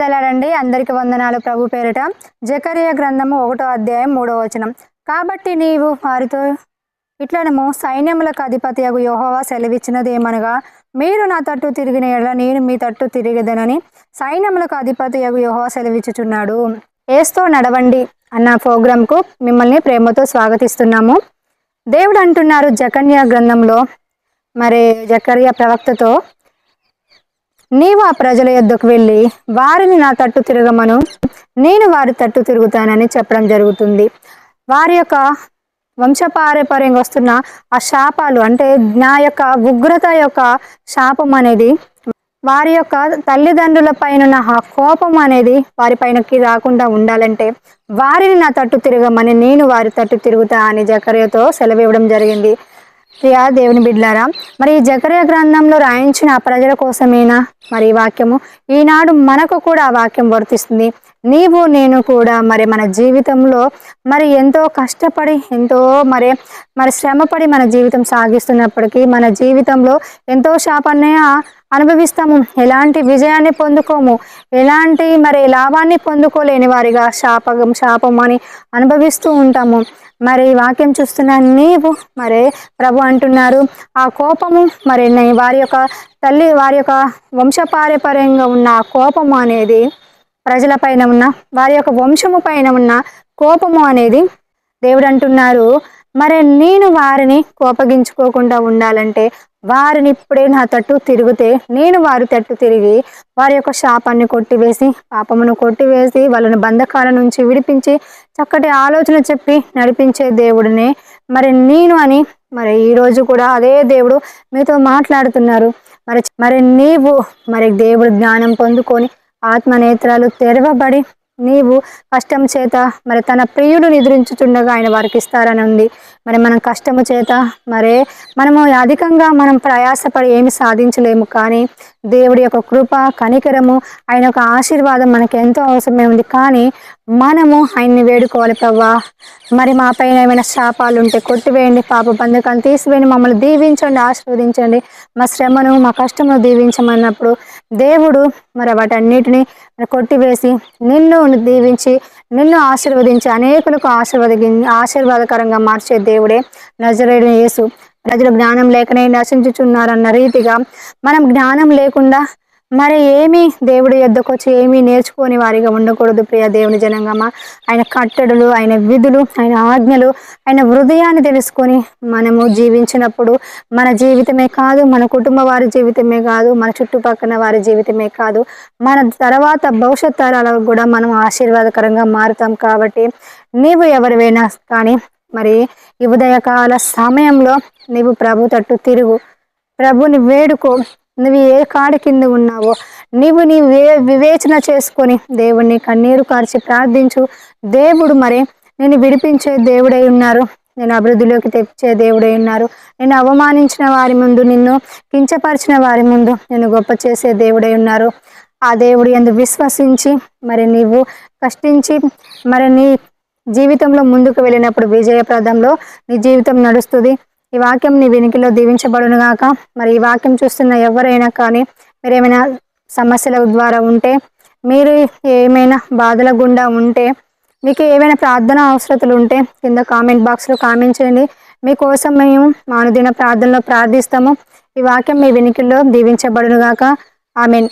తెలారండి అందరికి వందనాలు ప్రభు పేరిట. జకరియా గ్రంథము ఒకటో అధ్యాయం మూడో వచనం. కాబట్టి నీవు వారితో ఇట్లనము సైన్యములకు అధిపతి అగు యోహోవా సెలవిచ్చినది ఏమనగా మీరు నా తట్టు తిరిగిన ఎడల నేను మీ తట్టు తిరిగదనని సైన్యములకు అధిపతి అగు యోహోవా సెలవిచ్చుచున్నాడు. ఏస్తో నడవండి అన్న ప్రోగ్రాంకు మిమ్మల్ని ప్రేమతో స్వాగతిస్తున్నాము. దేవుడు అంటున్నారు జకన్య గ్రంథంలో మరి జకర్య ప్రవక్తతో నీవు ఆ ప్రజల యొద్దకు వెళ్ళి వారిని నా తట్టు తిరగమను. నేను వారి తట్టు తిరుగుతానని చెప్పడం జరుగుతుంది. వారి యొక్క వంశపారపర్యంగా వస్తున్న ఆ శాపాలు అంటే నా యొక్క ఉగ్రత యొక్క శాపం అనేది వారి యొక్క తల్లిదండ్రుల పైన ఆ కోపం అనేది వారి పైనకి రాకుండా ఉండాలంటే వారిని నా తట్టు తిరగమని నేను వారి తట్టు తిరుగుతా అని జకర్యతో సెలవు ఇవ్వడం జరిగింది. ప్రియా దేవుని బిడ్లారా మరి ఈ జకర్య గ్రంథంలో రాయించిన ఆ ప్రజల కోసమేనా? మరి ఈ వాక్యము ఈనాడు మనకు కూడా ఆ వాక్యం వర్తిస్తుంది. నీవు నేను కూడా మరి మన జీవితంలో మరి ఎంతో కష్టపడి ఎంతో మరి మరి శ్రమపడి మన జీవితం సాగిస్తున్నప్పటికీ మన జీవితంలో ఎంతో శాపాన్ని అనుభవిస్తాము. ఎలాంటి విజయాన్ని పొందుకోము? ఎలాంటి మరి లాభాన్ని పొందుకోలేని వారిగా శాపం శాపం అని అనుభవిస్తూ ఉంటాము. మరి ఈ వాక్యం చూస్తున్న నీవు మరి ప్రభు అంటున్నారు ఆ కోపము మరి వారి యొక్క తల్లి వారి యొక్క వంశపారపర్యంగా ఉన్న కోపము అనేది ప్రజల పైన ఉన్న వారి యొక్క వంశము పైన ఉన్న కోపము అనేది దేవుడు అంటున్నారు. మరి నేను వారిని కోపగించుకోకుండా ఉండాలంటే వారిని ఇప్పుడే నా తట్టు తిరిగితే నేను వారి తట్టు తిరిగి వారి యొక్క శాపాన్ని కొట్టివేసి పాపమును కొట్టివేసి వాళ్ళని బంధకాల నుంచి విడిపించి చక్కటి ఆలోచన చెప్పి నడిపించే దేవుడినే మరి నేను అని మరి ఈరోజు కూడా అదే దేవుడు మీతో మాట్లాడుతున్నారు. మరి మరి నీవు మరి దేవుడు జ్ఞానం పొందుకొని ఆత్మనేత్రాలు తెరవబడి నీవు కష్టం చేత మరి తన ప్రియుడు నిద్రించుచుండగా ఆయన వారికి ఇస్తారని ఉంది. మరి మనం కష్టము చేత మరి మనము అధికంగా మనం ప్రయాసపడి ఏమి సాధించలేము కానీ దేవుడి యొక్క కృప కనికరము ఆయన యొక్క ఆశీర్వాదం మనకు ఎంతో అవసరమే ఉంది. కానీ మనము ఆయన్ని వేడుకోవాలి ప్రవ్వా. మరి మా పైన ఏమైనా శాపాలు ఉంటే కొట్టివేయండి పాప బంధకాలు తీసివేయండి మమ్మల్ని దీవించండి ఆశీర్వదించండి. మా శ్రమను మా కష్టమును దీవించమన్నప్పుడు దేవుడు మరి వాటన్నిటిని కొట్టివేసి నిన్ను దీవించి నిన్ను ఆశీర్వదించి అనేకులకు ఆశీర్వది ఆశీర్వాదకరంగా మార్చే దేవుడే నజరేడు యేసు. ప్రజలు జ్ఞానం లేకనే నశించుచున్నారన్న రీతిగా మనం జ్ఞానం లేకుండా మరి ఏమీ దేవుడి యొద్దకు వచ్చి ఏమీ నేర్చుకోని వారిగా ఉండకూడదు ప్రియ దేవుని జనంగమా? ఆయన కట్టడులు ఆయన విధులు ఆయన ఆజ్ఞలు ఆయన హృదయాన్ని తెలుసుకొని మనము జీవించినప్పుడు మన జీవితమే కాదు మన కుటుంబ వారి జీవితమే కాదు మన చుట్టుపక్కల వారి జీవితమే కాదు మన తర్వాత భవిష్యత్ తరాలకు కూడా మనం ఆశీర్వాదకరంగా మారుతాం కాబట్టి నీవు ఎవరివైనా కానీ మరి ఈ ఉదయకాల సమయంలో నీవు ప్రభు తట్టు తిరుగు. ప్రభుని వేడుకో. నువ్వు ఏ కాడి కింద ఉన్నావో. నీవు నీ వే వివేచన చేసుకొని దేవుణ్ణి కన్నీరు కార్చి ప్రార్థించు. దేవుడు మరి నేను విడిపించే దేవుడై ఉన్నారు. నేను అభివృద్ధిలోకి తెచ్చే దేవుడై ఉన్నారు. నేను అవమానించిన వారి ముందు నిన్ను కించపరిచిన వారి ముందు నేను గొప్ప చేసే దేవుడై ఉన్నారు. ఆ దేవుడు ఎందు విశ్వసించి మరి నీవు కష్టించి మరి నీ జీవితంలో ముందుకు వెళ్ళినప్పుడు విజయప్రదంలో నీ జీవితం నడుస్తుంది. ఈ వాక్యం నీ వెనుకలో దీవించబడునుగాక. మరి ఈ వాక్యం చూస్తున్న ఎవరైనా కానీ మీరు ఏమైనా సమస్యల ద్వారా ఉంటే మీరు ఏమైనా బాధల గుండా ఉంటే మీకు ఏమైనా ప్రార్థన అవసరతలు ఉంటే కింద కామెంట్ బాక్స్లో కామెంట్ చేయండి. మీకోసం మేము మానుదిన ప్రార్థనలో ప్రార్థిస్తాము. ఈ వాక్యం మీ వెనుకల్లో దీవించబడును గాక ఆమెన్.